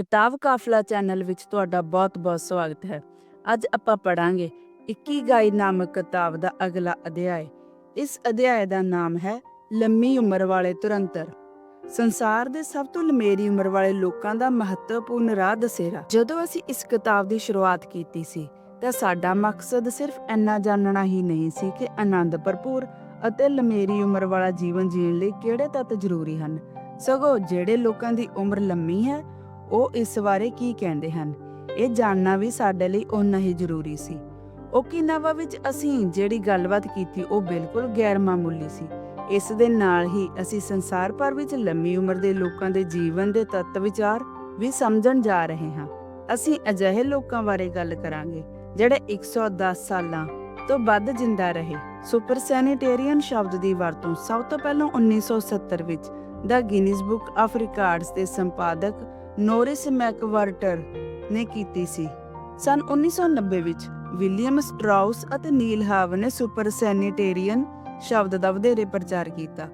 ਕਿਤਾਬ ਕਾਫਲਾ ਚੈਨਲ ਵਿੱਚ ਤੁਹਾਡਾ ਬਹੁਤ-ਬਹੁਤ ਸਵਾਗਤ ਹੈ। ਅੱਜ ਆਪਾਂ ਪੜਾਂਗੇ 21 ਗਾਈ ਨਾਮਕ ਕਿਤਾਬ ਦਾ ਅਗਲਾ ਅਧਿਆਇ। ਇਸ ਅਧਿਆਇ ਦਾ ਨਾਮ ਹੈ ਲੰਮੀ ਉਮਰ ਵਾਲੇ ਤੁਰੰਤਰ ਸੰਸਾਰ ਦੇ ਸਭ ਤੋਂ ਲੰਮੇਰੀ ਉਮਰ ਵਾਲੇ ਲੋਕਾਂ ਦਾ ਮਹੱਤਵਪੂਰਨ ਰਾਹ ਦਸੇਰਾ। ਜਦੋਂ ਅਸੀਂ ਇਸ ਕਿਤਾਬ ਦੀ ਸ਼ੁਰੂਆਤ ਕੀਤੀ ਸੀ, ਤਾਂ ਸਾਡਾ ਮਕਸਦ ਸਿਰਫ ਇੰਨਾ ਜਾਣਨਾ ਹੀ ਨਹੀਂ ਸੀ ਕਿ ਆਨੰਦ ਭਰਪੂਰ ਅਤੇ ਲੰਮੇਰੀ ਉਮਰ ਵਾਲਾ ਜੀਵਨ ਜੀਣ ਲਈ ਕਿਹੜੇ ਤੱਤ ਜ਼ਰੂਰੀ ਹਨ। ਸਗੋਂ ਜਿਹੜੇ ਲੋਕਾਂ ਦੀ ਉਮਰ ਲੰਮੀ ਹੈ ਉਹ ਇਸ ਬਾਰੇ ਕੀ ਕਹਿੰਦੇ ਹਨ? ਇਹ ਜਾਣਨਾ ਵੀ ਸਾਡੇ ਲਈ ਓਨਾ ਹੀ ਜ਼ਰੂਰੀ ਸੀ। ਓਕੀਨਾਵਾ ਵਿੱਚ ਅਸੀਂ ਜਿਹੜੀ ਗੱਲਬਾਤ ਕੀਤੀ, ਉਹ ਬਿਲਕੁਲ ਗੈਰ ਮਾਮੂਲੀ ਸੀ। ਇਸ ਦੇ ਨਾਲ ਹੀ ਅਸੀਂ ਸੰਸਾਰ ਭਰ ਵਿੱਚ ਲੰਮੀ ਉਮਰ ਦੇ ਲੋਕਾਂ ਦੇ ਜੀਵਨ ਦੇ ਤੱਤ ਵਿਚਾਰ ਵੀ ਸਮਝਣ ਜਾ ਰਹੇ ਹਾਂ। ਅਸੀਂ ਅਜਿਹੇ ਲੋਕਾਂ ਬਾਰੇ ਗੱਲ ਕਰਾਂਗੇ, ਜਿਹੜੇ 110 ਸਾਲਾਂ ਤੋਂ ਵੱਧ ਜਿੰਦਾ ਰਹੇ। ਸੁਪਰ ਸੈਨੀਟੇਰੀਅਨ ਸ਼ਬਦ ਦੀ ਵਰਤੋਂ ਸਭ ਤੋਂ ਪਹਿਲਾਂ 1970 ਵਿੱਚ ਦਾ ਗਿਨੀਜ਼ ਬੁੱਕ ਆਫ ਰਿਕਾਰਡਸ ਦੇ ਸੰਪਾਦਕ ਨੋਰਿਸ ਮੈਕਵਰਟਰ ਨੇ ਕੀਤੀ ਸੀ। ਸਨ 1990 ਵਿੱਚ ਵਿਲੀਅਮ ਸਟਰਾਉਸ ਅਤੇ ਨੀਲ ਹਾਵ ਨੇ ਸੁਪਰ ਸੈਨੀਟੇਰੀਅਨ ਸ਼ਬਦ ਦਾ ਵਧੇਰੇ ਪ੍ਰਚਾਰ ਕੀਤਾ।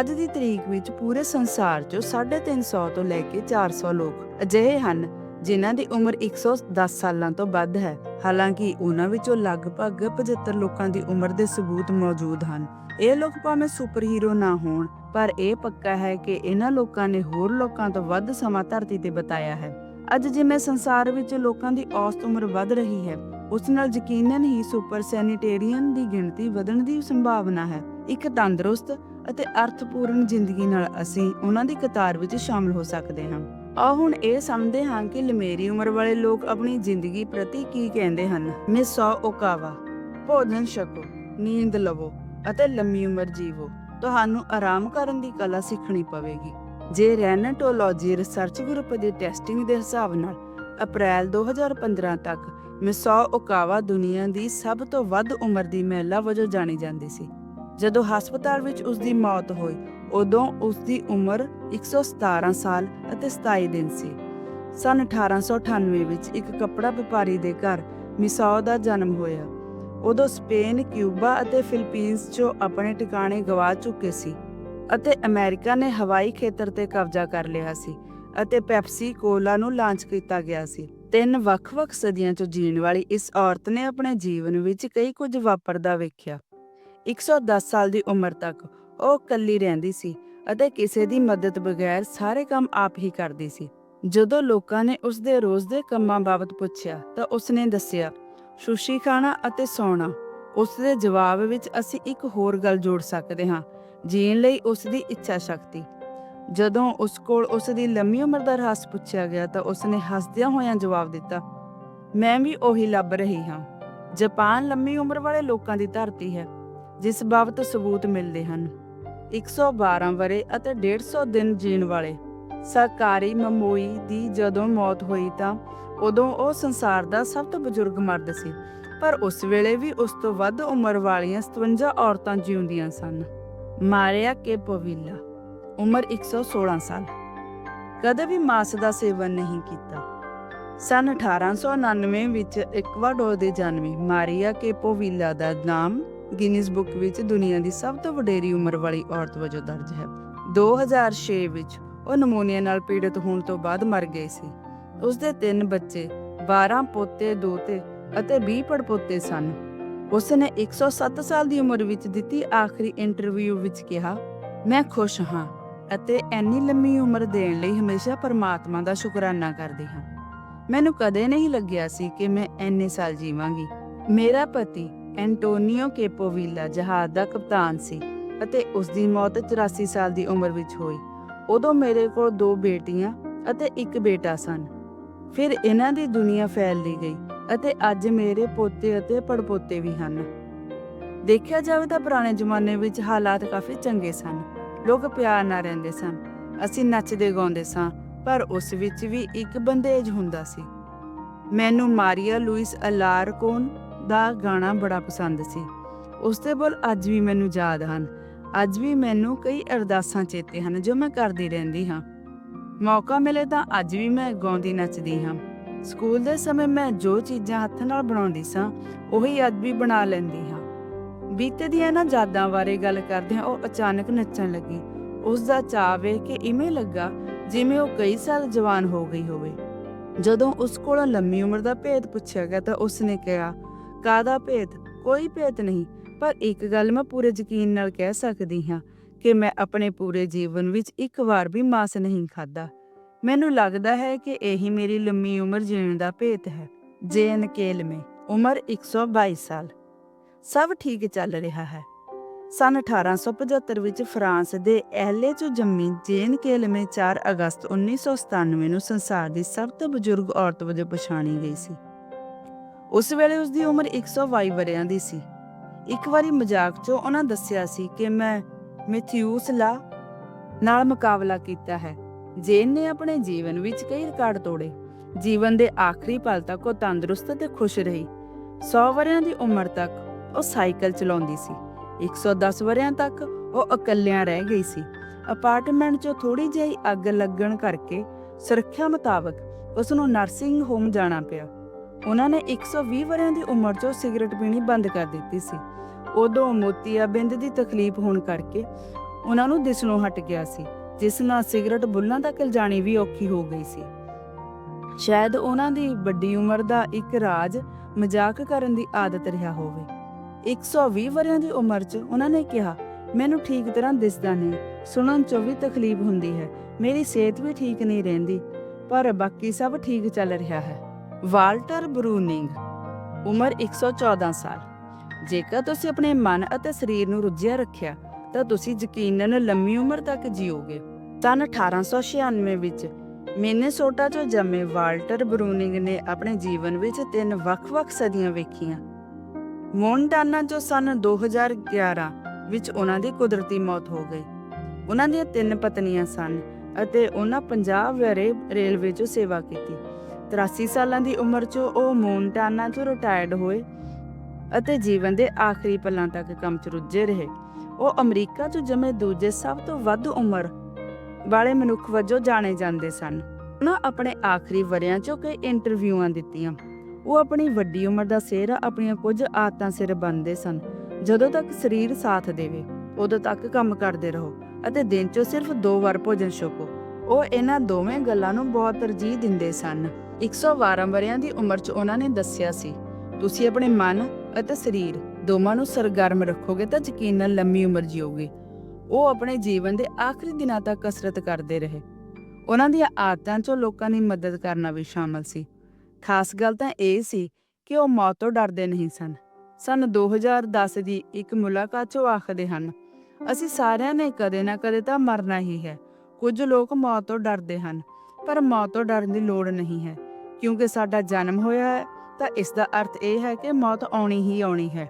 ਅੱਜ ਦੀ ਤਰੀਕ ਵਿੱਚ ਪੂਰੇ ਸੰਸਾਰ 'ਚੋਂ 350 ਤੋਂ ਲੈ ਕੇ 400 ਲੋਕ ਅਜਿਹੇ ਹਨ ਜਿਨ੍ਹਾਂ ਦੀ ਉਮਰ 110 ਸਾਲਾਂ ਤੋਂ ਵੱਧ ਹੈ। ਹਾਲਾਂਕਿ ਉਹਨਾਂ ਵਿੱਚੋਂ ਲਗਭਗ 75 ਲੋਕਾਂ ਦੀ ਉਮਰ ਦੇ ਸਬੂਤ ਮੌਜੂਦ ਹਨ। ਇਹ ਲੋਕ ਭਾਵੇਂ ਸੁਪਰ ਹੀਰੋ ਨਾ ਹੋਣ ਪਰ ਇਹ ਪੱਕਾ ਹੈ ਕਿ ਇਹਨਾਂ ਲੋਕਾਂ ਨੇ ਹੋਰ ਲੋਕਾਂ ਤੋਂ ਵੱਧ ਸਮਾਂ ਧਰਤੀ ਤੇ ਬਿਤਾਇਆ ਹੈ। ਅੱਜ ਜਿਵੇਂ ਸੰਸਾਰ ਵਿੱਚ ਲੋਕਾਂ ਦੀ ਔਸਤ ਉਮਰ ਵੱਧ ਰਹੀ ਹੈ, ਉਸ ਨਾਲ ਯਕੀਨਨ ਹੀ ਸੁਪਰ ਸੈਨੀਟੇਰੀਅਨ ਦੀ ਗਿਣਤੀ ਵਧਣ ਦੀ ਸੰਭਾਵਨਾ ਹੈ। ਇੱਕ ਤੰਦਰੁਸਤ ਅਤੇ ਅਰਥਪੂਰਨ ਜ਼ਿੰਦਗੀ ਨਾਲ ਅਸੀਂ ਉਹਨਾਂ ਦੀ ਕਤਾਰ ਵਿੱਚ ਸ਼ਾਮਲ ਹੋ ਸਕਦੇ ਹਾਂ। ਆ ਹੁਣ ਇਹ ਸਮਝਦੇ ਹਾਂ ਕਿ ਲੰਮੇਰੀ ਉਮਰ ਵਾਲੇ ਲੋਕ ਆਪਣੀ ਜ਼ਿੰਦਗੀ ਪ੍ਰਤੀ ਕੀ ਕਹਿੰਦੇ ਹਨ। ਮਿਸੋ ਓਕਾਵਾ, ਭੋਜਨ ਛਕੋ, ਨੀਂਦ ਲਵੋ ਅਤੇ ਲੰਮੀ ਉਮਰ ਜੀਵੋ। ਤੁਹਾਨੂੰ ਆਰਾਮ ਕਰਨ ਦੀ ਕਲਾ ਸਿੱਖਣੀ ਪਵੇਗੀ। ਜੇ ਰੈਨਟੋਲੋਜੀ ਰਿਸਰਚ ਗਰੁੱਪ ਦੇ ਟੈਸਟਿੰਗ ਦੇ ਹਿਸਾਬ ਨਾਲ ਅਪ੍ਰੈਲ 2015 ਤੱਕ ਮਿਸੋ ਓਕਾਵਾ ਦੁਨੀਆ ਦੀ ਸਭ ਤੋਂ ਵੱਧ ਉਮਰ ਦੀ ਮਹਿਲਾ ਵਜੋਂ ਜਾਣੀ ਜਾਂਦੀ ਸੀ। ਜਦੋਂ ਹਸਪਤਾਲ ਵਿੱਚ ਉਸ ਦੀ ਮੌਤ ਹੋਈ, ਉਦੋਂ ਉਸ ਦੀ ਉਮਰ 117 ਸਾਲ ਅਤੇ 27 ਦਿਨ ਸੀ। ਸਨ 1898 ਵਿੱਚ ਇੱਕ ਕੱਪੜਾ ਵਪਾਰੀ ਦੇ ਘਰ ਮਿਸਾਓ ਦਾ ਜਨਮ ਹੋਇਆ। ਉਦੋਂ ਸਪੇਨ, ਕਿਊਬਾ ਅਤੇ ਫਿਲੀਪੀਨਜ਼ 'ਚੋਂ ਆਪਣੇ ਟਿਕਾਣੇ ਗਵਾ ਚੁੱਕੇ ਸੀ ਅਤੇ ਅਮਰੀਕਾ ਨੇ ਹਵਾਈ ਖੇਤਰ ਤੇ ਕਬਜ਼ਾ ਕਰ ਲਿਆ ਸੀ ਅਤੇ ਪੈਪਸੀ ਕੋਲਾ ਨੂੰ ਲਾਂਚ ਕੀਤਾ ਗਿਆ ਸੀ। ਤਿੰਨ ਵੱਖ-ਵੱਖ ਸਦੀਆਂ 'ਚੋਂ ਜੀਣ ਵਾਲੀ ਇਸ ਔਰਤ ਨੇ ਆਪਣੇ ਜੀਵਨ ਵਿੱਚ ਕਈ ਕੁਝ ਵਾਪਰਦਾ ਵੇਖਿਆ। 110 ਸਾਲ ਦੀ ਉਮਰ ਤੱਕ ਉਹ ਇਕੱਲੀ ਰਹਿੰਦੀ ਸੀ ਅਤੇ ਕਿਸੇ ਦੀ ਮਦਦ ਬਗੈਰ ਸਾਰੇ ਕੰਮ ਆਪ ਹੀ ਕਰਦੀ ਸੀ। ਜਦੋਂ ਲੋਕਾਂ ਨੇ ਉਸ ਦੇ ਰੋਜ਼ ਦੇ ਕੰਮਾਂ ਬਾਬਤ ਪੁੱਛਿਆ ਤਾਂ ਉਸ ਨੇ ਦੱਸਿਆ ਸੁਸ਼ੀ ਖਾਣਾ ਅਤੇ ਸੌਣਾ। ਉਸ ਦੇ ਜਵਾਬ ਵਿੱਚ ਅਸੀਂ ਇੱਕ ਹੋਰ ਗੱਲ ਜੋੜ ਸਕਦੇ ਹਾਂ, ਜੀਣ ਲਈ ਉਸ ਦੀ ਇੱਛਾ ਸ਼ਕਤੀ। ਜਦੋਂ ਉਸ ਕੋਲ ਉਸ ਦੀ ਲੰਮੀ ਉਮਰ ਦਾ ਰਹੱਸ ਪੁੱਛਿਆ ਗਿਆ ਤਾਂ ਉਸ ਨੇ ਹੱਸਦਿਆਂ ਹੋਇਆਂ ਜਵਾਬ ਦਿੱਤਾ, ਮੈਂ ਵੀ ਉਹੀ ਲੱਭ ਰਹੀ ਹਾਂ। ਜਾਪਾਨ ਲੰਮੀ ਉਮਰ ਵਾਲੇ ਲੋਕਾਂ ਦੀ ਧਰਤੀ ਹੈ, ਜਿਸ ਬਾਬਤ ਸਬੂਤ ਮਿਲਦੇ ਹਨ। 112 ਵਰੇ ਅਤੇ 150 ਦਿਨ ਜੀਣ ਵਾਲੇ। ਸਰਕਾਰੀ ਮਮੋਈ ਦੀ ਜਦੋਂ ਮੌਤ ਹੋਈ ਤਾਂ ਉਦੋਂ ਉਹ ਸੰਸਾਰ ਦਾ ਸਭ ਤੋਂ ਬਜ਼ੁਰਗ ਮਰਦ ਸੀ, ਪਰ ਉਸ ਵੇਲੇ ਵੀ ਉਸ ਤੋਂ ਵੱਧ ਉਮਰ ਵਾਲੀਆਂ 57 ਔਰਤਾਂ ਜਿਉਂਦੀਆਂ ਸਨ। ਮਾਰੀਆ ਕੇਪੋਵਿਲਾ ਉਮਰ 116 ਸਾਲ ਕਦੇ ਵੀ ਮਾਸ ਦਾ ਸੇਵਨ ਨਹੀਂ ਕੀਤਾ। ਸਨ 1899 ਵਿੱਚ ਇਕਵਾਡੋਰ ਦੇ ਜਨਮੀ ਮਾਰੀਆ ਕੇਪੋਵਿਲਾ ਦਾ ਨਾਮ ਗਿਨੀਜ਼ ਬੁੱਕ ਵਿੱਚ ਦੁਨੀਆ ਦੀ ਸਭ ਤੋਂ ਵਡੇਰੀ ਉਮਰ ਵਾਲੀ ਔਰਤ ਵਜੋਂ ਦਰਜ ਹੈ। 2006 ਵਿੱਚ ਉਹ ਨਮੂਨੀਆ ਨਾਲ ਪੀੜਤ ਹੋਣ ਤੋਂ ਬਾਅਦ ਮਰ ਗਈ ਸੀ। ਉਸ ਦੇ ਤਿੰਨ ਬੱਚੇ 12 ਪੋਤੇ ਦੋਤੇ ਅਤੇ 20 ਪੜਪੋਤੇ ਸਨ। ਉਸ ਨੇ 107 ਸਾਲ ਦੀ ਉਮਰ ਵਿੱਚ ਦਿੱਤੀ ਆਖਰੀ ਇੰਟਰਵਿਊ ਵਿੱਚ ਕਿਹਾ, ਮੈਂ ਖੁਸ਼ ਹਾਂ ਅਤੇ ਐਨੀ ਲੰਮੀ ਉਮਰ ਦੇਣ ਲਈ ਹਮੇਸ਼ਾ ਪਰਮਾਤਮਾ ਦਾ ਸ਼ੁਕਰਾਨਾ ਕਰਦੀ ਹਾਂ। ਮੈਨੂੰ ਕਦੇ ਨਹੀਂ ਲੱਗਿਆ ਸੀ ਕਿ ਮੈਂ ਐਨੇ ਸਾਲ ਜੀਵਾਂਗੀ। ਮੇਰਾ ਪਤੀ ਐਂਟੋਨੀਓ ਕੇਪੋਵਿਲਾ ਜਹਾਜ਼ ਦਾ ਕਪਤਾਨ ਸੀ ਅਤੇ ਉਸ ਦੀ ਮੌਤ 84 ਸਾਲ ਦੀ ਉਮਰ ਵਿੱਚ ਹੋਈ। ਉਦੋਂ ਮੇਰੇ ਕੋਲ ਦੋ ਬੇਟੀਆਂ ਅਤੇ ਇੱਕ ਬੇਟਾ ਸਨ। ਫਿਰ ਇਹਨਾਂ ਦੀ ਦੁਨੀਆ ਫੈਲਦੀ ਗਈ ਅਤੇ ਅੱਜ ਮੇਰੇ ਪੋਤੇ ਅਤੇ ਪੜਪੋਤੇ ਵੀ ਹਨ। ਦੇਖਿਆ ਜਾਵੇ ਤਾਂ ਪੁਰਾਣੇ ਜ਼ਮਾਨੇ ਵਿੱਚ ਹਾਲਾਤ ਕਾਫੀ ਚੰਗੇ ਸਨ। ਲੋਕ ਪਿਆਰ ਨਾਲ ਰਹਿੰਦੇ ਸਨ। ਅਸੀਂ ਨੱਚਦੇ ਗਾਉਂਦੇ ਸਾਂ, ਪਰ ਉਸ ਵਿੱਚ ਵੀ ਇੱਕ ਬੰਦੇਜ ਹੁੰਦਾ ਸੀ। ਮੈਨੂੰ ਮਾਰੀਆ ਲੂਇਸ ਅਲਾਰਕੋਨ ਦਾ ਗਾਣਾ ਬੜਾ ਪਸੰਦ ਸੀ। ਉਸ ਦੇ ਬੋਲ ਅੱਜ ਵੀ ਮੈਨੂੰ ਯਾਦ ਹਨ। ਅੱਜ ਵੀ ਮੈਨੂੰ ਕਈ ਅਰਦਾਸਾਂ ਚੇਤੇ ਹਨ ਜੋ ਮੈਂ ਕਰਦੀ ਰਹਿੰਦੀ ਹਾਂ। ਮੌਕਾ ਮਿਲੇ ਤਾਂ ਅੱਜ ਵੀ ਮੈਂ ਗਾਉਂਦੀ ਨੱਚਦੀ ਹਾਂ। ਸਕੂਲ ਦੇ ਸਮੇਂ ਮੈਂ ਜੋ ਚੀਜ਼ਾਂ ਹੱਥ ਨਾਲ ਬਣਾਉਂਦੀ ਸਾਂ, ਉਹੀ ਅੱਜ ਵੀ ਬਣਾ ਲੈਂਦੀ ਹਾਂ। ਬੀਤੇ ਦੀਆਂ ਇਹਨਾਂ ਯਾਦਾਂ ਬਾਰੇ ਗੱਲ ਕਰਦੇ ਹਾਂ, ਉਹ ਅਚਾਨਕ ਨੱਚਣ ਲੱਗੀ। ਉਸ ਦਾ ਚਾਅ ਵੇਖ ਕੇ ਇਵੇਂ ਲੱਗਾ ਜਿਵੇਂ ਉਹ ਕਈ ਸਾਲ ਜਵਾਨ ਹੋ ਗਈ ਹੋਵੇ। ਜਦੋਂ ਉਸ ਕੋਲੋਂ ਲੰਮੀ ਉਮਰ ਦਾ ਭੇਦ ਪੁੱਛਿਆ ਗਿਆ ਤਾਂ ਉਸ ਨੇ ਕਿਹਾ ਕਾਦਾ ਭੇਦ? ਕੋਈ ਭੇਦ ਨਹੀਂ। ਪਰ ਇੱਕ ਗੱਲ ਮੈਂ ਪੂਰੇ ਯਕੀਨ ਨਾਲ ਕਹਿ ਸਕਦੀ ਹਾਂ ਕਿ ਮੈਂ ਆਪਣੇ ਪੂਰੇ ਜੀਵਨ ਵਿੱਚ ਇੱਕ ਵਾਰ ਵੀ ਮਾਸ ਨਹੀਂ ਖਾਦਾ ਮੈਨੂੰ ਲੱਗਦਾ ਹੈ ਕਿ ਇਹੀ ਮੇਰੀ ਲੰਮੀ ਉਮਰ ਜੀਣ ਦਾ ਭੇਤ ਹੈ। ਜੇਨ ਕੇਲਮੇ, ਉਮਰ 122 ਸਾਲ। ਸਭ ਠੀਕ ਚੱਲ ਰਿਹਾ ਹੈ। ਸਨ 1875 ਵਿੱਚ ਫਰਾਂਸ ਦੇ ਐਲੇ ਚ ਜੰਮੀ ਜੇਨ ਕੇਲਮੇ 4 ਅਗਸਤ 1997 ਨੂੰ ਸੰਸਾਰ ਦੀ ਸਭ ਤੋਂ ਬਜ਼ੁਰਗ ਔਰਤ ਵਜੋਂ ਪਛਾਣੀ ਗਈ ਸੀ। ਉਸ ਵੇਲੇ ਉਸ ਦੀ ਉਮਰ 122 ਵਰ੍ਹਿਆਂ ਦੀ ਸੀ। ਇੱਕ ਵਾਰੀ ਮਜ਼ਾਕ 'ਚ ਉਹਨਾਂ ਦੱਸਿਆ ਸੀ ਕਿ ਮੈਂ ਮਿਥਿਊਸ ਲਾ ਨਾਲ ਮੁਕਾਬਲਾ ਕੀਤਾ ਹੈ ਜੇਨ ਨੇ ਆਪਣੇ ਜੀਵਨ ਵਿੱਚ ਕਈ ਰਿਕਾਰਡ ਤੋੜੇ, ਜੀਵਨ ਦੇ ਆਖਰੀ ਪਲ ਤੱਕ ਉਹ ਤੰਦਰੁਸਤ ਤੇ ਖੁਸ਼ ਰਹੀ। 100 ਵਰਿਆਂ ਦੀ ਉਮਰ ਤੱਕ ਉਹ ਸਾਈਕਲ ਚਲਾਉਂਦੀ ਸੀ। 110 ਵਰ੍ਹਿਆਂ ਤੱਕ ਉਹ ਇਕੱਲਿਆਂ ਰਹਿ ਗਈ ਸੀ। ਅਪਾਰਟਮੈਂਟ 'ਚੋਂ ਥੋੜੀ ਜਿਹੀ ਅੱਗ ਲੱਗਣ ਕਰਕੇ ਸੁਰੱਖਿਆ ਮੁਤਾਬਕ ਉਸ ਨੂੰ ਨਰਸਿੰਗ ਹੋਮ ਜਾਣਾ ਪਿਆ। ਉਹਨਾਂ ਨੇ 120 ਵਰਿਆਂ ਦੀ ਉਮਰ 'ਚੋਂ ਸਿਗਰਟ ਪੀਣੀ ਬੰਦ ਕਰ ਦਿੱਤੀ ਸੀ। ਉਦੋਂ ਮੋਤੀਆਬਿੰਦ ਦੀ ਤਕਲੀਫ ਹੋਣ ਕਰਕੇ ਉਹਨਾਂ ਨੂੰ ਦਿਸਣੋਂ ਹਟ ਗਿਆ ਸੀ, ਜਿਸ ਨਾਲ ਸਿਗਰਟ ਬੁੱਲਾਂ ਤੱਕ ਲਿਜਾਣੀ ਵੀ ਔਖੀ ਹੋ ਗਈ ਸੀ। ਸ਼ਾਇਦ ਉਹਨਾਂ ਦੀ ਵੱਡੀ ਉਮਰ ਦਾ ਇੱਕ ਰਾਜ ਮਜ਼ਾਕ ਕਰਨ ਦੀ ਆਦਤ ਰਿਹਾ ਹੋਵੇ। 120 ਵਰ੍ਹਿਆਂ ਦੀ ਉਮਰ 'ਚ ਉਹਨਾਂ ਨੇ ਕਿਹਾ, ਮੈਨੂੰ ਠੀਕ ਤਰ੍ਹਾਂ ਦਿਸਦਾ ਨਹੀਂ, ਸੁਣਨ 'ਚ ਵੀ ਤਕਲੀਫ ਹੁੰਦੀ ਹੈ, ਮੇਰੀ ਸਿਹਤ ਵੀ ਠੀਕ ਨਹੀਂ ਰਹਿੰਦੀ, ਪਰ ਬਾਕੀ ਸਭ ਠੀਕ ਚੱਲ ਰਿਹਾ ਹੈ। ਵਾਲਟਰ ਬਰੂਨਿੰਗ, ਉਮਰ 114 ਸਾਲ। ਜੇਕਰ ਤੁਸੀਂ ਆਪਣੇ ਮਨ ਅਤੇ ਸਰੀਰ ਨੂੰ ਰੁੱਝਿਆ ਰੱਖਿਆ, ਤਾਂ ਤੁਸੀਂ ਯਕੀਨਨ ਲੰਮੀ ਉਮਰ ਤੱਕ ਜੀਓਗੇ। ਸਨ 1896 ਵਿੱਚ, ਮਿਨੇਸੋਟਾ 'ਚੋਂ ਜੰਮੇ ਵਾਲਟਰ ਬਰੂਨਿੰਗ ਨੇ ਆਪਣੇ ਜੀਵਨ ਵਿੱਚ ਤਿੰਨ ਵੱਖ-ਵੱਖ ਸਦੀਆਂ ਵੇਖੀਆਂ। ਮੋਨਟਾਨਾ 'ਚੋਂ ਸਨ 2011 ਵਿੱਚ ਉਹਨਾਂ ਦੀ ਕੁਦਰਤੀ ਮੌਤ ਹੋ ਗਈ। ਉਹਨਾਂ ਦੀਆਂ ਤਿੰਨ ਪਤਨੀਆਂ ਸਨ ਅਤੇ ਉਹਨਾਂ 50 ਵਰੇ ਰੇਲਵੇ 'ਚੋਂ ਸੇਵਾ ਕੀਤੀ। 83 ਸਾਲਾਂ ਦੀ ਉਮਰ 'ਚ ਉਹ ਮੋਨਟਾਨਾ ਚ ਰਿਟਾਇਰਡ ਹੋਏ ਅਤੇ ਜੀਵਨ ਦੇ ਆਖਰੀ ਪਲਾਂ ਤੱਕ ਕੰਮ 'ਚ ਰੁੱਝੇ ਰਹੇ। ਉਹ ਅਮਰੀਕਾ 'ਚ ਜੰਮੇ ਦੂਜੇ ਸਭ ਤੋਂ ਵੱਧ ਉਮਰ ਵਾਲੇ ਮਨੁੱਖ ਵਜੋਂ ਜਾਣੇ ਜਾਂਦੇ ਸਨ। ਉਹਨਾਂ ਆਪਣੇ ਆਖਰੀ ਵਰਿਆਂ 'ਚੋਂ ਕਈ ਇੰਟਰਵਿਊਆਂ ਦਿੱਤੀਆਂ। ਉਹ ਆਪਣੀ ਵੱਡੀ ਉਮਰ ਦਾ ਸਿਹਰਾ ਆਪਣੀਆਂ ਕੁਝ ਆਦਤਾਂ ਸਿਰ ਬੰਨਦੇ ਸਨ। ਜਦੋਂ ਤੱਕ ਸਰੀਰ ਸਾਥ ਦੇਵੇ, ਉਦੋਂ ਤੱਕ ਕੰਮ ਕਰਦੇ ਰਹੋ ਅਤੇ ਦਿਨ 'ਚੋਂ ਸਿਰਫ ਦੋ ਵਾਰ ਭੋਜਨ ਛਕੋ। ਉਹ ਇਹਨਾਂ ਦੋਵੇਂ ਗੱਲਾਂ ਨੂੰ ਬਹੁਤ ਤਰਜੀਹ ਦਿੰਦੇ ਸਨ। 112 ਵਰਿਆਂ ਦੀ ਉਮਰ 'ਚ ਉਹਨਾਂ ਨੇ ਦੱਸਿਆ ਸੀ, ਤੁਸੀਂ ਆਪਣੇ ਮਨ ਅਤੇ ਸਰੀਰ, ਦੋਵਾਂ ਨੂੰ ਸਰਗਰਮ ਰੱਖੋਗੇ ਤਾਂ ਯਕੀਨਨ ਲੰਮੀ ਉਮਰ ਜੀਓਗੇ। ਉਹ ਆਪਣੇ ਜੀਵਨ ਦੇ ਆਖਰੀ ਦਿਨਾਂ ਤੱਕ ਕਸਰਤ ਕਰਦੇ ਰਹੇ। ਉਹਨਾਂ ਦੀਆਂ ਆਦਤਾਂ 'ਚੋਂ ਲੋਕਾਂ ਦੀ ਮਦਦ ਕਰਨਾ ਵੀ ਸ਼ਾਮਲ ਸੀ। ਖਾਸ ਗੱਲ ਤਾਂ ਇਹ ਸੀ ਕਿ ਉਹ ਮੌਤ ਤੋਂ ਡਰਦੇ ਨਹੀਂ ਸਨ। ਸਨ 2010 ਦੀ ਇੱਕ ਮੁਲਾਕਾਤ 'ਚ ਆਖਦੇ ਹਨ, ਅਸੀਂ ਸਾਰਿਆਂ ਨੇ ਕਦੇ ਨਾ ਕਦੇ ਤਾਂ ਮਰਨਾ ਹੀ ਹੈ। ਕੁਝ ਲੋਕ ਮੌਤ ਤੋਂ ਡਰਦੇ ਹਨ, ਪਰ ਮੌਤ ਤੋਂ ਡਰਨ ਦੀ ਲੋੜ ਨਹੀਂ ਹੈ, ਕਿਉਂਕਿ ਸਾਡਾ ਜਨਮ ਹੋਇਆ ਹੈ ਤਾਂ ਇਸ ਦਾ ਅਰਥ ਇਹ ਹੈ ਕਿ ਮੌਤ ਆਉਣੀ ਹੀ ਆਉਣੀ ਹੈ।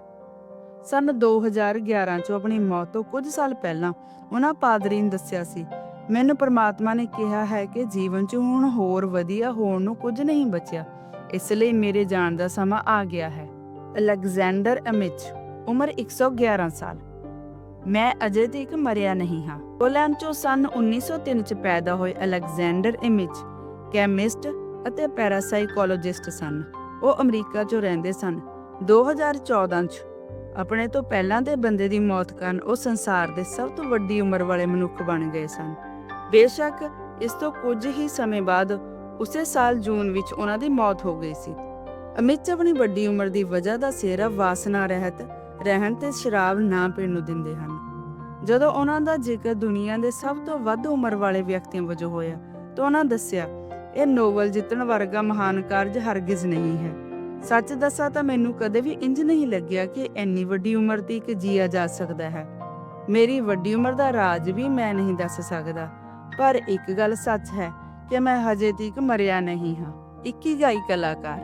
ਸਨ 2011 ਚ ਆਪਣੀ ਮੌਤ ਤੋਂ ਕੁਝ ਸਾਲ ਪਹਿਲਾਂ ਉਹਨਾਂ ਪਾਦਰੀ ਨੇ ਦੱਸਿਆ ਸੀ, ਮੈਨੂੰ ਪ੍ਰਮਾਤਮਾ ਨੇ ਕਿਹਾ ਹੈ ਕਿ ਜੀਵਨ 'ਚ ਹੁਣ ਹੋਰ ਵਧੀਆ ਹੋਣ ਨੂੰ ਕੁਝ ਨਹੀਂ ਬਚਿਆ, ਇਸ ਲਈ ਮੇਰੇ ਜਾਣ ਦਾ ਸਮਾਂ ਆ ਗਿਆ ਹੈ। ਅਲੈਗਜ਼ੈਂਡਰ ਅਮਿਚ, ਉਮਰ 111 ਸਾਲ। ਮੈਂ ਅਜੇ ਤੱਕ ਮਰਿਆ ਨਹੀਂ ਹਾਂ। ਪੋਲੈਂਡ 'ਚੋਂ ਸਨ 1903 ਚ ਪੈਦਾ ਹੋਏ ਅਲੈਗਜ਼ੈਂਡਰ ਇਮਿਚ ਕੈਮਿਸਟ ਅਤੇ ਪੈਰਾਸਾਈਕੋਲੋਜਿਸਟ ਸਨ। ਉਹ ਅਮਰੀਕਾ 'ਚੋਂ ਰਹਿੰਦੇ ਸਨ। 2014 ਚ ਆਪਣੇ ਤੋਂ ਪਹਿਲਾਂ ਦੇ ਬੰਦੇ ਦੀ ਮੌਤ ਕਾਰਨ ਉਹ ਸੰਸਾਰ ਦੇ ਸਭ ਤੋਂ ਵੱਡੀ ਉਮਰ ਵਾਲੇ ਮਨੁੱਖ ਬਣ ਗਏ ਸਨ। ਬੇਸ਼ੱਕ ਇਸ ਤੋਂ ਕੁਝ ਹੀ ਸਮੇਂ ਬਾਅਦ ਉਸੇ ਸਾਲ ਜੂਨ ਵਿੱਚ ਉਹਨਾਂ ਦੀ ਮੌਤ ਹੋ ਗਈ ਸੀ। ਅਮਿਤ ਆਪਣੀ ਵੱਡੀ ਉਮਰ ਦੀ ਵਜ੍ਹਾ ਦਾ ਸਿਹਰਾ ਵਾਸਨਾ ਰਹਿਤ ਰਹਿਣ ਤੇ ਸ਼ਰਾਬ ਨਾ ਪੀਣ ਨੂੰ ਦਿੰਦੇ ਹਨ। ਜਦੋਂ ਉਹਨਾਂ ਦਾ ਜ਼ਿਕਰ ਦੁਨੀਆ ਦੇ ਸਭ ਤੋਂ ਵੱਧ ਉਮਰ ਵਾਲੇ ਵਿਅਕਤੀਆਂ ਵਜੋਂ ਹੋਇਆ ਤਾਂ ਉਹਨਾਂ ਦੱਸਿਆ ਇਹ ਨੋਵਲ ਜਿੱਤਣ ਵਰਗਾ ਮਹਾਨ ਕਾਰਜ ਹਰਗਿਜ਼ ਨਹੀਂ ਹੈ। ਸੱਚ ਦੱਸਾਂ ਤਾਂ ਮੈਨੂੰ ਕਦੇ ਵੀ ਇੰਜ ਨਹੀਂ ਲੱਗਿਆ ਕਿ ਇੰਨੀ ਵੱਡੀ ਉਮਰ ਤੱਕ ਜੀਆ ਜਾ ਸਕਦਾ ਹੈ। ਮੇਰੀ ਵੱਡੀ ਉਮਰ ਦਾ ਰਾਜ ਵੀ ਮੈਂ ਨਹੀਂ ਦੱਸ ਸਕਦਾ, ਪਰ ਇੱਕ ਗੱਲ ਸੱਚ ਹੈ ਕਿ ਮੈਂ ਹਜੇ ਤੱਕ ਮਰਿਆ ਨਹੀਂ ਹਾਂ। ਇਕੀਗਾਈ ਕਲਾਕਾਰ।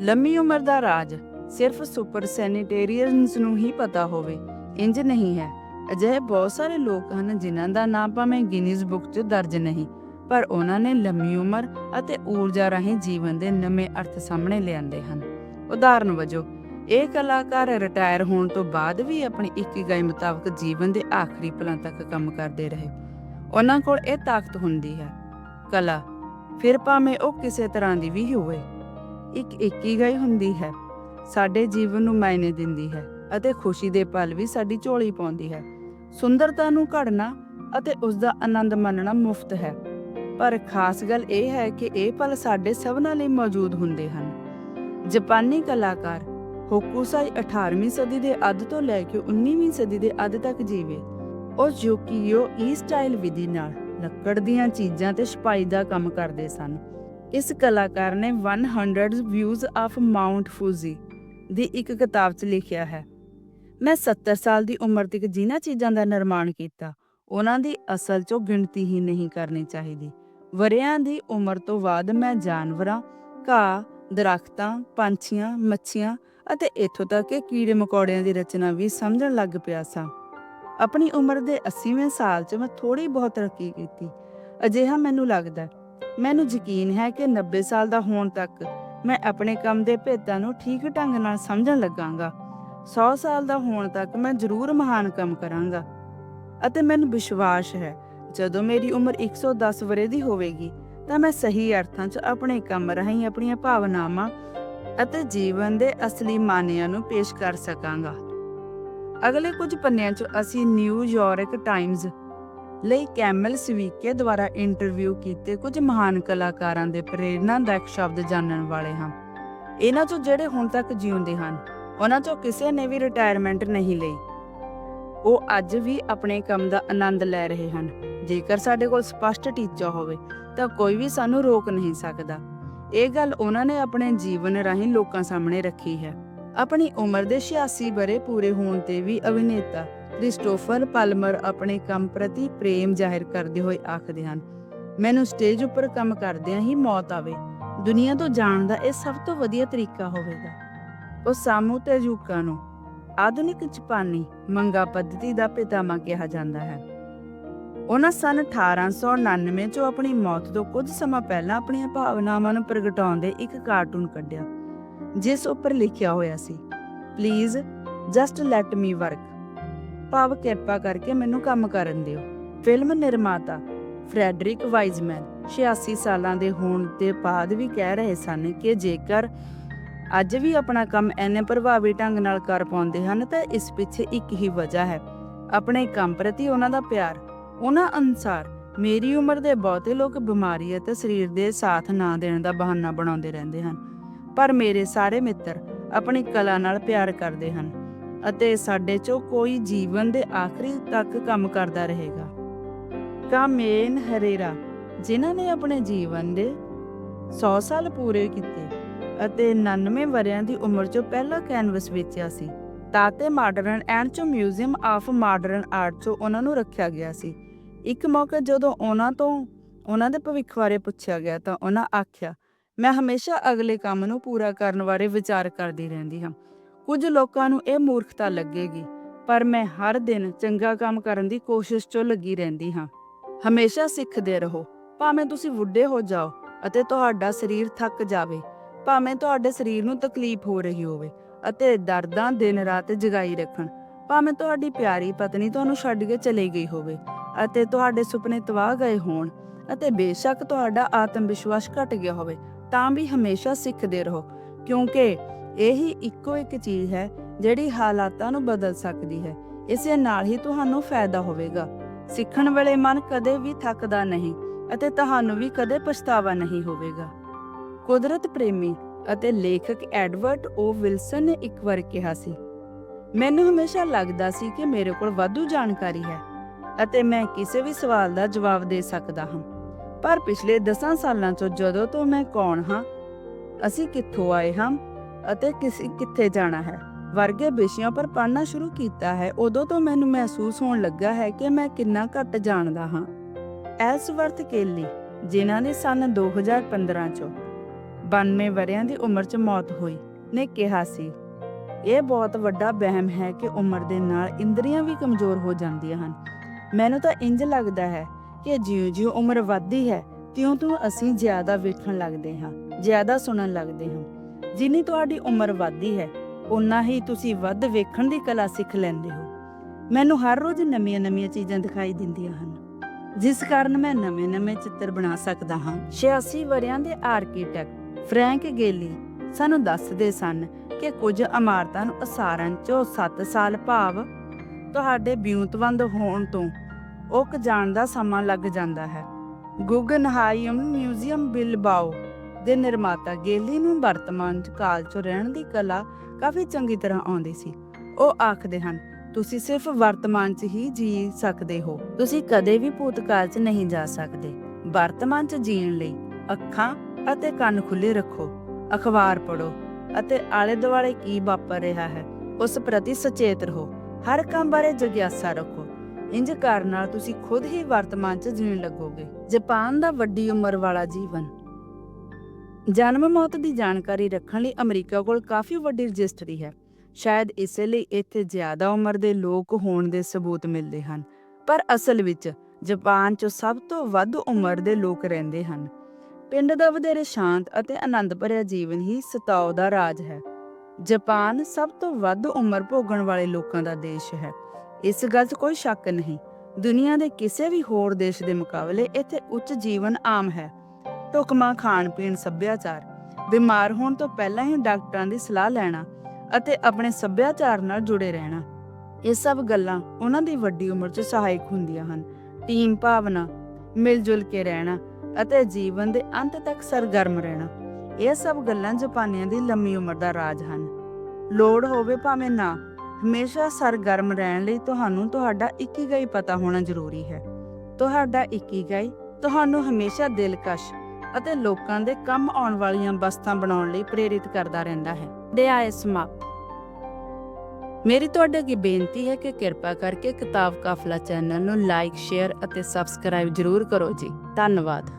ਲੰਮੀ ਉਮਰ ਦਾ ਰਾਜ ਸਿਰਫ ਸੁਪਰ ਸੈਨੀਟੇਰੀਅਨਸ ਨੂੰ ਹੀ ਪਤਾ ਹੋਵੇ ਇੰਜ ਨਹੀਂ ਹੈ। ਅਜਿਹੇ ਬਹੁਤ ਸਾਰੇ ਲੋਕ ਹਨ ਜਿਨ੍ਹਾਂ ਦਾ ਨਾਮ ਭਾਵੇਂ ਗਿਨੀਜ਼ ਬੁੱਕ 'ਚ ਦਰਜ ਨਹੀਂ ਪਰ ਉਹਨਾਂ ਨੇ ਲੰਮੀ ਉਮਰ ਅਤੇ ਊਰਜਾ ਰਾਹੀਂ ਜੀਵਨ ਦੇ ਨਵੇਂ ਅਰਥ ਸਾਹਮਣੇ ਲਿਆਂਦੇ ਹਨ। ਉਦਾਹਰਨ ਵਜੋਂ, ਇਹ ਕਲਾਕਾਰ ਰਿਟਾਇਰ ਹੋਣ ਤੋਂ ਬਾਅਦ ਵੀ ਆਪਣੀ ਇਕੀਗਾਈ ਮੁਤਾਬਕ ਜੀਵਨ ਦੇ ਆਖਰੀ ਪਲਾਂ ਤੱਕ ਕੰਮ ਕਰਦੇ ਰਹੇ। ਉਹਨਾਂ ਕੋਲ ਇਹ ਤਾਕਤ ਹੁੰਦੀ ਹੈ, ਕਲਾ, ਫਿਰ ਭਾਵੇਂ ਉਹ ਕਿਸੇ ਤਰ੍ਹਾਂ ਦੀ ਵੀ ਹੋਵੇ। ਇੱਕ ਇਕੀਗਾਈ ਹੁੰਦੀ ਹੈ, ਸਾਡੇ ਜੀਵਨ ਨੂੰ ਮਾਇਨੇ ਦਿੰਦੀ ਹੈ ਅਤੇ ਖੁਸ਼ੀ ਦੇ ਪਲ ਵੀ ਸਾਡੀ ਝੋਲੀ ਪਾਉਂਦੀ ਹੈ। ਸੁੰਦਰਤਾ ਨੂੰ ਘੜਨਾ ਅਤੇ ਉਸ ਦਾ ਆਨੰਦ ਮਾਣਨਾ ਮੁਫਤ ਹੈ। ਪਰ ਖਾਸ ਗੱਲ ਇਹ ਹੈ ਕਿ ਇਹ ਪਲ ਸਾਡੇ ਸਭਨਾਂ ਲਈ ਮੌਜੂਦ ਹੁੰਦੇ ਹਨ। ਜਾਪਾਨੀ ਕਲਾਕਾਰ ਹੋਕੂਸਾਈ 18ਵੀਂ ਸਦੀ ਦੇ ਅੱਧ ਤੋਂ ਲੈ ਕੇ 19ਵੀਂ ਸਦੀ ਦੇ ਅੱਧ ਤੱਕ ਜੀਵੇ। ਉਹ ਯੋਕੀਓ ਈ ਸਟਾਈਲ ਵਿਧੀ ਨਾਲ ਲੱਕੜ ਦੀਆਂ ਚੀਜ਼ਾਂ ਤੇ ਛਪਾਈ ਦਾ ਕੰਮ ਕਰਦੇ ਸਨ। ਇਸ ਕਲਾਕਾਰ ਨੇ 100 ਵਿਊਜ਼ ਆਫ ਮਾਉਂਟ ਫੂਜੀ ਦੀ ਇੱਕ ਕਿਤਾਬ 'ਚ ਲਿਖਿਆ ਹੈ। ਮੈਂ 70 ਸਾਲ ਦੀ ਉਮਰ ਤੱਕ ਜਿਨ੍ਹਾਂ ਚੀਜ਼ਾਂ ਦਾ ਨਿਰਮਾਣ ਕੀਤਾ, ਉਹਨਾਂ ਦੀ ਅਸਲ 'ਚੋਂ ਗਿਣਤੀ ਹੀ ਨਹੀਂ ਕਰਨੀ ਚਾਹੀਦੀ। ਵਰਿਆਂ ਦੀ ਉਮਰ ਤੋਂ ਬਾਅਦ ਮੈਂ ਜਾਨਵਰਾਂ, ਘਾਹ, ਦਰਖਤਾਂ, ਪੰਛੀਆਂ, ਮੱਛੀਆਂ ਅਤੇ ਇੱਥੋਂ ਤੱਕ ਕਿ ਕੀੜੇ ਮਕੌੜਿਆਂ ਦੀ ਰਚਨਾ ਵੀ ਸਮਝਣ ਲੱਗ ਪਿਆ ਸਾਂ। ਆਪਣੀ ਉਮਰ ਦੇ 80ਵੇਂ ਸਾਲ 'ਚ ਮੈਂ ਥੋੜੀ ਬਹੁਤ ਤਰੱਕੀ ਕੀਤੀ। ਅਜਿਹਾ ਮੈਨੂੰ ਲੱਗਦਾ ਮੈਨੂੰ ਯਕੀਨ ਹੈ ਕਿ 90 ਸਾਲ ਦਾ ਹੋਣ ਤੱਕ ਮੈਂ ਆਪਣੇ ਕੰਮ ਦੇ ਭੇਤਾਂ ਨੂੰ ਠੀਕ ਢੰਗ ਨਾਲ ਸਮਝਣ ਲੱਗਾਂਗਾ। 100 ਸਾਲ ਦਾ ਹੋਣ ਤੱਕ ਮੈਂ ਜ਼ਰੂਰ ਮਹਾਨ ਕੰਮ ਕਰਾਂਗਾ। ਅਤੇ ਮੈਨੂੰ ਵਿਸ਼ਵਾਸ ਹੈ ਜਦੋਂ ਮੇਰੀ ਉਮਰ 110 ਵਰੇ ਦੀ ਹੋਵੇਗੀ, ਤਾਂ ਮੈਂ ਸਹੀ ਅਰਥਾਂ 'ਚ ਆਪਣੇ ਕੰਮ ਰਾਹੀਂ ਆਪਣੀਆਂ ਭਾਵਨਾਵਾਂ ਅਤੇ ਜੀਵਨ ਦੇ ਅਸਲੀ ਮਾਨਿਆਂ ਨੂੰ ਪੇਸ਼ ਕਰ ਸਕਾਂਗਾ। ਅਗਲੇ ਕੁਝ ਪੰਨਿਆਂ 'ਚ ਅਸੀਂ ਨਿਊਯਾਰਕ ਟਾਈਮਜ਼ ਲਈ ਕੈਮਲ ਸਵੀਕੇ ਦੁਆਰਾ ਇੰਟਰਵਿਊ ਕੀਤੇ ਕੁਝ ਮਹਾਨ ਕਲਾਕਾਰਾਂ ਦੇ ਪ੍ਰੇਰਨਾਦਾਇਕ ਸ਼ਬਦ ਜਾਣਨ ਵਾਲੇ ਹਾਂ। ਇਹਨਾਂ 'ਚੋਂ ਜਿਹੜੇ ਹੁਣ ਤੱਕ ਜਿਉਂਦੇ ਹਨ, ਉਹਨਾਂ 'ਚੋਂ ਕਿਸੇ ਨੇ ਵੀ ਰਿਟਾਇਰਮੈਂਟ ਨਹੀਂ ਲਈ। ਉਹ ਅੱਜ ਵੀ ਆਪਣੇ ਕੰਮ ਦਾ ਆਨੰਦ ਲੈ ਰਹੇ ਹਨ। ਜੇਕਰ ਸਾਡੇ ਕੋਲ ਸਪਸ਼ਟ ਟੀਚਾ ਹੋਵੇ, ਤਾਂ ਕੋਈ ਵੀ ਸਾਨੂੰ ਰੋਕ ਨਹੀਂ ਸਕਦਾ। ਇਹ ਗੱਲ ਉਹਨਾਂ ਨੇ ਆਪਣੇ ਜੀਵਨ ਰਾਹੀਂ ਲੋਕਾਂ ਸਾਹਮਣੇ ਰੱਖੀ ਹੈ। ਆਪਣੀ ਉਮਰ ਦੇ 86 ਬਰੇ ਪੂਰੇ ਹੋਣ ਤੇ ਵੀ ਅਭਿਨੇਤਾ ਕ੍ਰਿਸਟੋਫਰ ਪਲਮਰ ਆਪਣੇ ਕੰਮ ਪ੍ਰਤੀ ਪ੍ਰੇਮ ਜ਼ਾਹਿਰ ਕਰਦੇ ਹੋਏ ਆਖਦੇ ਹਨ, ਮੈਨੂੰ ਸਟੇਜ ਉੱਪਰ ਕੰਮ ਕਰਦਿਆਂ ਹੀ ਮੌਤ ਆਵੇ। ਦੁਨੀਆ ਤੋਂ ਜਾਣ ਦਾ ਇਹ ਸਭ ਤੋਂ ਵਧੀਆ ਤਰੀਕਾ ਹੋਵੇਗਾ। ਉਹ ਸਾਮੂ ਤੇ ਯੂਕਾ ਨੂੰ ਆਧੁਨਿਕ ਜਾਪਾਨੀ ਮੰਗਾ ਪੱਧਤੀ ਦਾ ਪਿਤਾਮਾ ਕਿਹਾ ਜਾਂਦਾ ਹੈ। ਉਹਨਾਂ ਸਨ 1899 ਚ ਆਪਣੀ ਮੌਤ ਤੋਂ ਕੁਝ ਸਮਾਂ ਪਹਿਲਾਂ ਆਪਣੀਆਂ ਭਾਵਨਾਵਾਂ ਨੂੰ ਪ੍ਰਗਟਾਉਂਦੇ ਇੱਕ ਕਾਰਟੂਨ ਕੱਢਿਆ, ਜਿਸ ਉੱਪਰ ਲਿਖਿਆ ਹੋਇਆ ਸੀ please just let me work ਭਾਵ ਕਿਰਪਾ ਕਰਕੇ ਮੈਨੂੰ ਕੰਮ ਕਰਨ ਦਿਓ। ਫਿਲਮ ਨਿਰਮਾਤਾ ਫ੍ਰੈਡਰਿਕ ਵਾਈਜ਼ਮੈਨ 86 ਸਾਲਾਂ ਦੇ ਹੋਣ ਦੇ ਬਾਅਦ ਵੀ ਕਹਿ ਰਹੇ ਸਨ ਕਿ ਜੇਕਰ ਅੱਜ ਵੀ ਆਪਣਾ ਕੰਮ ਐਨੇ ਪ੍ਰਭਾਵੀ ਢੰਗ ਨਾਲ ਕਰ ਪਾਉਂਦੇ ਹਨ ਤਾਂ ਇਸ ਪਿੱਛੇ ਇੱਕ ਹੀ ਵਜ੍ਹਾ ਹੈ। ਆਪਣੇ ਕੰਮ ਪ੍ਰਤੀ ਉਹਨਾਂ ਦਾ ਪਿਆਰ, ਉਹਨਾਂ ਅਨੁਸਾਰ ਮੇਰੀ ਉਮਰ ਦੇ ਬਹੁਤੇ ਲੋਕ ਬਿਮਾਰੀ ਅਤੇ ਸਰੀਰ ਦੇ ਸਾਥ ਨਾ ਦੇਣ ਦਾ ਬਹਾਨਾ ਬਣਾਉਂਦੇ ਰਹਿੰਦੇ ਹਨ। ਪਰ ਮੇਰੇ ਸਾਰੇ ਮਿੱਤਰ ਆਪਣੀ ਕਲਾ ਨਾਲ ਪਿਆਰ ਕਰਦੇ ਹਨ ਅਤੇ ਸਾਡੇ ਚੋਂ ਕੋਈ ਜੀਵਨ ਦੇ ਆਖਰੀ ਤੱਕ ਕੰਮ ਕਰਦਾ ਰਹੇਗਾ। ਕਾਮੇਨ ਹਰੇਰਾ, ਜਿਨ੍ਹਾਂ ਨੇ ਆਪਣੇ ਜੀਵਨ ਦੇ 100 ਸਾਲ ਪੂਰੇ ਕੀਤੇ ਅਤੇ 99 ਵਰਿਆਂ ਦੀ ਉਮਰ 'ਚ ਪਹਿਲਾ ਕੈਨਵਸ ਵੇਚਿਆ ਸੀ। ਤਾਤੇ ਮਾਡਰਨ ਐਂਡ ਚੋਂ ਮਿਊਜ਼ੀਅਮ ਆਫ ਮਾਡਰਨ ਆਰਟ 'ਚੋਂ ਉਹਨਾਂ ਨੂੰ ਰੱਖਿਆ ਗਿਆ ਸੀ। ਇੱਕ ਮੌਕਾ ਜਦੋਂ ਉਹਨਾਂ ਤੋਂ ਉਹਨਾਂ ਦੇ ਭਵਿੱਖ ਬਾਰੇ ਪੁੱਛਿਆ ਗਿਆ ਤਾਂ ਉਹਨਾਂ ਆਖਿਆ, ਮੈਂ ਹਮੇਸ਼ਾ ਅਗਲੇ ਕੰਮ ਨੂੰ ਪੂਰਾ ਕਰਨ ਬਾਰੇ ਵਿਚਾਰ ਕਰਦੀ ਰਹਿੰਦੀ ਹਾਂ। ਕੁਝ ਲੋਕਾਂ ਨੂੰ ਇਹ ਮੂਰਖਤਾ ਲੱਗੇਗੀ, ਪਰ ਮੈਂ ਹਰ ਦਿਨ ਚੰਗਾ ਕੰਮ ਕਰਨ ਦੀ ਕੋਸ਼ਿਸ਼ 'ਚ ਲੱਗੀ ਰਹਿੰਦੀ ਹਾਂ। ਹਮੇਸ਼ਾ ਸਿੱਖਦੇ ਰਹੋ, ਭਾਵੇਂ ਤੁਸੀਂ ਬੁੱਢੇ ਹੋ ਜਾਓ ਅਤੇ ਤੁਹਾਡਾ ਸਰੀਰ ਥੱਕ ਜਾਵੇ। ਭਾਵੇਂ ਤੁਹਾਡੇ ਸਰੀਰ ਨੂੰ ਤਕਲੀਫ ਹੋ ਰਹੀ ਹੋਵੇ ਅਤੇ ਦਰਦਾਂ ਦਿਨ ਰਾਤ ਜਗਾਈ ਰੱਖਣ, ਭਾਵੇਂ ਤੁਹਾਡੀ ਪਿਆਰੀ ਪਤਨੀ ਤੁਹਾਨੂੰ ਛੱਡ ਕੇ ਚਲੀ ਗਈ ਹੋਵੇ ਅਤੇ ਤੁਹਾਡੇ ਸੁਪਨੇ ਤਬਾਹ ਗਏ ਹੋਣ ਅਤੇ ਬੇਸ਼ੱਕ ਤੁਹਾਡਾ ਆਤਮ ਵਿਸ਼ਵਾਸ ਘਟ ਗਿਆ ਹੋਵੇ, ਤਾਂ ਵੀ ਹਮੇਸ਼ਾ ਸਿੱਖਦੇ ਰਹੋ, ਕਿਉਂਕਿ ਇਹੀ ਇੱਕੋ ਇੱਕ ਚੀਜ਼ ਹੈ ਜਿਹੜੀ ਹਾਲਾਤਾਂ ਨੂੰ ਬਦਲ ਸਕਦੀ ਹੈ, ਇਸੇ ਨਾਲ ਹੀ ਤੁਹਾਨੂੰ ਫਾਇਦਾ ਹੋਵੇਗਾ। ਸਿੱਖਣ ਵੇਲੇ ਮਨ ਕਦੇ ਵੀ ਥੱਕਦਾ ਨਹੀਂ ਅਤੇ ਤੁਹਾਨੂੰ ਵੀ ਕਦੇ ਪਛਤਾਵਾ ਨਹੀਂ ਹੋਵੇਗਾ। ਕੁਦਰਤ ਪ੍ਰੇਮੀ ਅਤੇ ਲੇਖਕ ਐਡਵਰਟ ਓ ਵਿਲਸਨ ਨੇ ਇੱਕ ਵਾਰ ਕਿਹਾ ਸੀ, ਮੈਨੂੰ ਹਮੇਸ਼ਾ ਲੱਗਦਾ ਸੀ ਕਿ ਮੇਰੇ ਕੋਲ ਵਾਧੂ ਜਾਣਕਾਰੀ ਹੈ ਅਤੇ ਮੈਂ ਕਿਸੇ ਵੀ ਸਵਾਲ ਦਾ ਜਵਾਬ ਦੇ ਸਕਦਾ ਹਾਂ, ਪਰ ਪਿਛਲੇ 10 ਸਾਲਾਂ ਤੋਂ ਜਦੋਂ ਤੋਂ ਮੈਂ ਕੌਣ ਹਾਂ, ਅਸੀਂ ਕਿੱਥੋਂ ਆਏ ਹਾਂ ਅਤੇ ਕਿਸ, ਕਿੱਥੇ ਜਾਣਾ ਹੈ, ਵਰਗੇ ਵਿਸ਼ਿਆਂ ਪਰ ਪੜ੍ਹਨਾ ਸ਼ੁਰੂ ਕੀਤਾ ਹੈ, ਉਦੋਂ ਤੋਂ ਮੈਨੂੰ ਮਹਿਸੂਸ ਹੋਣ ਲੱਗਾ ਹੈ ਕਿ ਮੈਂ ਕਿੰਨਾ ਘੱਟ ਜਾਣਦਾ ਹਾਂ। ਐਲਸਵਰਥ ਕੇਲੀ, ਜਿਨ੍ਹਾਂ ਨੇ ਸਨ 2015 ਚੋਂ 92 ਵਰਿਆਂ ਦੀ ਉਮਰ 'ਚ ਮੌਤ ਹੋਈ, ਨੇ ਕਿਹਾ ਸੀ। ਇਹ ਬਹੁਤ ਵੱਡਾ ਵਹਿਮ ਹੈ ਕਿ ਉਮਰ ਦੇ ਨਾਲ ਇੰਦਰੀਆਂ ਵੀ ਕਮਜ਼ੋਰ ਹੋ ਜਾਂਦੀਆਂ ਹਨ। ਮੈਨੂੰ ਤਾਂ ਇੰਜ ਲੱਗਦਾ ਹੈ ਕਿ ਜਿਉਂ-ਜਿਉਂ ਉਮਰ ਵੱਧਦੀ ਹੈ, ਤਿਉਂ-ਤਿਉਂ ਅਸੀਂ ਜ਼ਿਆਦਾ ਵੇਖਣ ਲੱਗਦੇ ਹਾਂ, ਜ਼ਿਆਦਾ ਸੁਣਨ ਲੱਗਦੇ ਹਾਂ। ਜਿੰਨੀ ਤੁਹਾਡੀ ਉਮਰ ਵੱਧਦੀ ਹੈ ਉਨਾ ਹੀ ਤੁਸੀਂ ਵੱਧ ਵੇਖਣ ਦੀ ਕਲਾ ਸਿੱਖ ਲੈਂਦੇ ਹੋ। ਮੈਨੂੰ ਹਰ ਰੋਜ਼ ਨਵੀਆਂ-ਨਵੀਆਂ ਚੀਜ਼ਾਂ ਦਿਖਾਈ ਦਿੰਦੀਆਂ ਹਨ। ਜਿਸ ਕਾਰਨ ਮੈਂ ਨਵੇਂ-ਨਵੇਂ ਚਿੱਤਰ ਬਣਾ ਸਕਦਾ ਹਾਂ। 86 ਵਰਿਆਂ ਦੇ ਆਰਕੀਟੈਕਟ ਫਰੈਂਕ ਗੇਲੀ ਸਾਨੂੰ ਦੱਸਦੇ ਸਨ ਕਿ ਕੁਝ ਇਮਾਰਤਾਂ ਨੂੰ ਉਸਾਰਨ 'ਚੋਂ 7 ਸਾਲ ਭਾਵ ਤੁਹਾਡੇ ਬਿਉਂਤਵੰਦ ਹੋਣ ਤੋਂ ਉਕ ਜਾਣ ਦਾ ਸਮਾਂ ਲੱਗ ਜਾਂਦਾ ਹੈ। ਗੁਗਨਹਾਈਮ ਮਿਊਜ਼ੀਅਮ ਬਿਲਬਾਓ ਦੇ ਨਿਰਮਾਤਾ ਗੇਲੀ ਨੂੰ ਵਰਤਮਾਨ ਕਾਲ ਚ ਰਹਿਣ ਦੀ ਕਲਾ ਕਾਫੀ ਚੰਗੀ ਤਰ੍ਹਾਂ ਆਉਂਦੀ ਸੀ। ਉਹ ਆਖਦੇ ਹਨ, ਤੁਸੀਂ ਸਿਰਫ ਵਰਤਮਾਨ 'ਚ ਹੀ ਜੀ ਸਕਦੇ ਹੋ। ਤੁਸੀਂ ਕਦੇ ਵੀ ਭੂਤਕਾਲ 'ਚ ਨਹੀਂ ਜਾ ਸਕਦੇ। ਵਰਤਮਾਨ 'ਚ ਜੀਣ ਲਈ ਅੱਖਾਂ ਅਤੇ ਕੰਨ ਖੁੱਲੇ ਰੱਖੋ। ਅਖਬਾਰ ਪੜੋ ਅਤੇ ਆਲੇ ਦੁਆਲੇ ਕੀ ਵਾਪਰ ਰਿਹਾ ਹੈ, ਉਸ ਪ੍ਰਤੀ ਸੁਚੇਤ ਰਹੋ। ਹਰ ਕੰਮ ਬਾਰੇ ਜਿਗਿਆਸਾ ਰੱਖੋ। ਇੰਜ ਕਰਨ ਨਾਲ ਤੁਸੀਂ ਖੁਦ ਹੀ ਵਰਤਮਾਨ 'ਚ ਜੀਣ ਲੱਗੋਗੇ। ਜਾਪਾਨ ਦਾ ਵੱਡੀ ਉਮਰ ਵਾਲਾ ਜੀਵਨ। ਜਨਮ ਮੌਤ ਦੀ ਜਾਣਕਾਰੀ ਰੱਖਣ ਲਈ ਅਮਰੀਕਾ ਕੋਲ ਕਾਫੀ ਵੱਡੀ ਰਜਿਸਟਰੀ ਹੈ। ਸ਼ਾਇਦ ਇਸੇ ਲਈ ਇੱਥੇ ਜ਼ਿਆਦਾ ਉਮਰ ਦੇ ਲੋਕ ਹੋਣ ਦੇ ਸਬੂਤ ਮਿਲਦੇ ਹਨ। ਪਰ ਅਸਲ ਵਿੱਚ ਜਾਪਾਨ 'ਚ ਸਭ ਤੋਂ ਵੱਧ ਉਮਰ ਦੇ ਲੋਕ ਰਹਿੰਦੇ ਹਨ। ਪਿੰਡ ਦਾ ਵਧੇਰੇ ਸ਼ਾਂਤ ਅਤੇ ਆਨੰਦ ਭਰਿਆ ਜੀਵਨ ਹੀ ਸਤਾਓ ਦਾ ਰਾਜ ਹੈ। ਜਾਪਾਨ ਸਭ ਤੋਂ ਵੱਧ ਉਮਰ ਭੋਗਣ ਵਾਲੇ ਲੋਕਾਂ ਦਾ ਦੇਸ਼ ਹੈ। ਇਸ ਗੱਲ 'ਚ ਕੋਈ ਸ਼ੱਕ ਨਹੀਂ, ਦੁਨੀਆ ਦੇ ਕਿਸੇ ਵੀ ਹੋਰ ਦੇਸ਼ ਦੇ ਮੁਕਾਬਲੇ ਇੱਥੇ ਉੱਚ ਜੀਵਨ ਆਮ ਹੈ। ਢੁਕਮਾ ਖਾਣ ਪੀਣ ਸੱਭਿਆਚਾਰ, ਬਿਮਾਰ ਹੋਣ ਤੋਂ ਪਹਿਲਾਂ ਹੀ ਡਾਕਟਰਾਂ ਦੀ ਸਲਾਹ ਲੈਣਾ ਅਤੇ ਆਪਣੇ ਸੱਭਿਆਚਾਰ ਨਾਲ ਜੁੜੇ ਰਹਿਣਾ, ਇਹ ਸਭ ਗੱਲਾਂ ਉਹਨਾਂ ਦੀ ਵੱਡੀ ਉਮਰ 'ਚ ਸਹਾਇਕ ਹੁੰਦੀਆਂ ਹਨ। ਟੀਮ ਭਾਵਨਾ ਮਿਲ ਜੁਲ ਕੇ ਰਹਿਣਾ ਅਤੇ ਜੀਵਨ ਦੇ ਅੰਤ ਤੱਕ ਸਰਗਰਮ ਰਹਿਣਾ। ਇਹ ਸਭ ਗੱਲਾਂ ਜਾਪਾਨੀਆਂ ਦੀ ਲੰਮੀ ਉਮਰ ਦਾ ਰਾਜ ਹਨ। ਲੋੜ ਹੋਵੇ ਭਾਵੇਂ ਨਾ, ਹਮੇਸ਼ਾ ਸਰਗਰਮ ਰਹਿਣ ਲਈ ਤੁਹਾਨੂੰ ਤੁਹਾਡਾ ਇਕੀਗਾਈ ਪਤਾ ਹੋਣਾ ਜ਼ਰੂਰੀ ਹੈ। ਤੁਹਾਡਾ ਇਕੀਗਾਈ ਤੁਹਾਨੂੰ ਹਮੇਸ਼ਾ ਦਿਲਕਸ਼ ਅਤੇ ਲੋਕਾਂ ਦੇ ਕੰਮ ਆਉਣ ਵਾਲੀਆਂ ਵਸਤਾਂ ਬਣਾਉਣ ਲਈ ਪ੍ਰੇਰਿਤ ਕਰਦਾ ਰਹਿੰਦਾ ਹੈ। ਅਧਿਆਇ ਸਮਾਪਤ। ਮੇਰੀ ਤੁਹਾਡੇ ਅੱਗੇ ਬੇਨਤੀ ਹੈ ਕਿ ਕਿਰਪਾ ਕਰਕੇ ਕਿਤਾਬ ਕਾਫਲਾ ਚੈਨਲ ਨੂੰ ਲਾਈਕ, ਸ਼ੇਅਰ ਅਤੇ ਸਬਸਕ੍ਰਾਈਬ ਜ਼ਰੂਰ ਕਰੋ ਜੀ। ਧੰਨਵਾਦ।